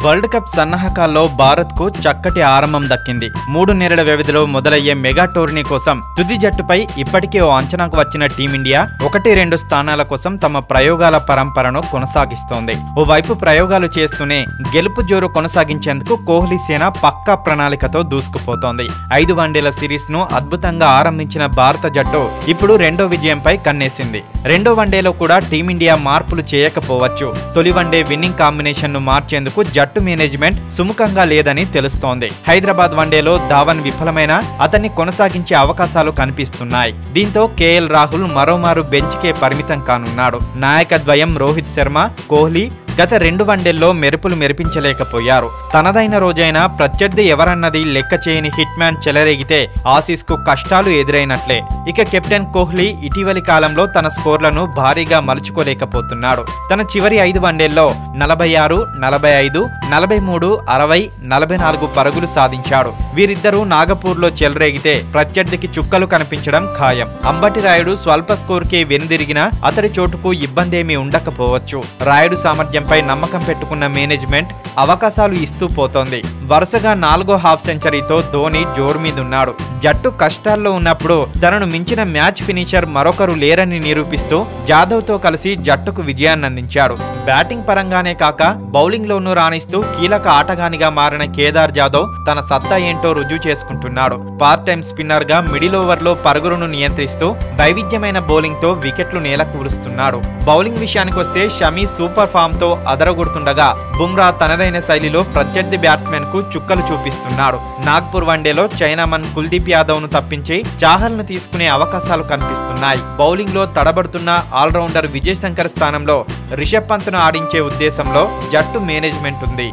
World cup సన్నాహకాల్లో భారత్కు చక్కటి ఆరంభం దక్కింది. మూడు నెలల వ్యవధిలో మొదలయ్యే మెగా టోర్నీ కోసం తుది జట్టుపై ఇప్పటికే ఓ అంచనాకు వచ్చిన టీమిండియా ఒకటి రెండు స్థానాల కోసం తమ ప్రయోగాల పరంపరను కొనసాగిస్తోంది. ఓవైపు ప్రయోగాలు చేస్తూనే గెలుపు జోరు కొనసాగించేందుకు కోహ్లీ సేన పక్కా ప్రణాళికతో దూసుకుపోతోంది. ఐదు వన్డేల సిరీస్ను అద్భుతంగా ఆరంభించిన భారత జట్టు ఇప్పుడు రెండో విజయంపై కన్నేసింది. రెండో వన్డేలో కూడా టీమిండియా మార్పులు చేయకపోవచ్చు. తొలి వన్డే విన్నింగ్ కాంబినేషన్ను మార్చేందుకు జట్టు మేనేజ్మెంట్ సుముఖంగా లేదని తెలుస్తోంది. హైదరాబాద్ వన్డేలో ధావన్ విఫలమైన అతన్ని కొనసాగించే అవకాశాలు కనిపిస్తున్నాయి. దీంతో కేఎల్ రాహుల్ మరోమారు బెంచ్కే పరిమితం కానున్నాడు. నాయకద్వయం రోహిత్ శర్మ కోహ్లీ గత రెండు వన్డేల్లో మెరుపులు మెరిపించలేకపోయారు. తనదైన రోజైన ప్రత్యర్థి ఎవరన్నది లెక్క చేయని హిట్ మ్యాన్ చెలరేగితే ఆసీస్కు కష్టాలు ఎదురైనట్లే. ఇక కెప్టెన్ కోహ్లీ ఇటీవలి కాలంలో తన స్కోర్లను భారీగా మలుచుకోలేకపోతున్నాడు. తన చివరి ఐదు వన్డేల్లో నలభై ఆరు నలభై ఐదు నలభై మూడు అరవై నలభై నాలుగు పరుగులు సాధించాడు. వీరిద్దరూ నాగపూర్లో చెలరేగితే ప్రత్యర్థికి చుక్కలు కనిపించడం ఖాయం. అంబటి రాయుడు స్వల్ప స్కోర్కే వెనుదిరిగినా అతడి చోటుకు ఇబ్బందేమీ ఉండకపోవచ్చు. రాయుడు సామర్థ్యం సామర్థ్యంపై నమ్మకం పెట్టుకున్న మేనేజ్మెంట్ అవకాశాలు ఇస్తూ పోతోంది. వరుసగా నాలుగో హాఫ్ సెంచరీతో ధోని జోరు మీదున్నాడు. జట్టు కష్టాల్లో ఉన్నప్పుడు తనను మించిన మ్యాచ్ ఫినిషర్ మరొకరు లేరని నిరూపిస్తూ జాదవ్తో కలిసి జట్టుకు విజయాన్ని అందించాడు బ్యాటింగ్ పరంగానే కాక బౌలింగ్లోనూ రాణిస్తూ కీలక ఆటగానిగా మారిన కేదార్ జాదవ్ తన సత్తా ఏంటో రుజువు చేసుకుంటున్నాడు. పార్ట్ టైం స్పిన్నర్గా మిడిల్ ఓవర్లో పరుగులను నియంత్రిస్తూ వైవిధ్యమైన బౌలింగ్తో వికెట్లు నేలకూరుస్తున్నాడు బౌలింగ్ విషయానికొస్తే షమీ సూపర్ ఫామ్తో అదరగొడుతుండగా బుమ్రా తనదైన శైలిలో ప్రత్యర్థి బ్యాట్స్మెన్ కు చుక్కలు చూపిస్తున్నాడు. నాగ్పూర్ వన్డేలో చైనామన్ కుల్దీప్ యాదవ్ను తప్పించి చాహల్ను తీసుకునే అవకాశాలు కనిపిస్తున్నాయి. బౌలింగ్లో తడబడుతున్న ఆల్రౌండర్ విజయ్ శంకర్ స్థానంలో రిషబ్ పంత్ను ఆడించే ఉద్దేశంలో జట్టు మేనేజ్మెంట్ ఉంది.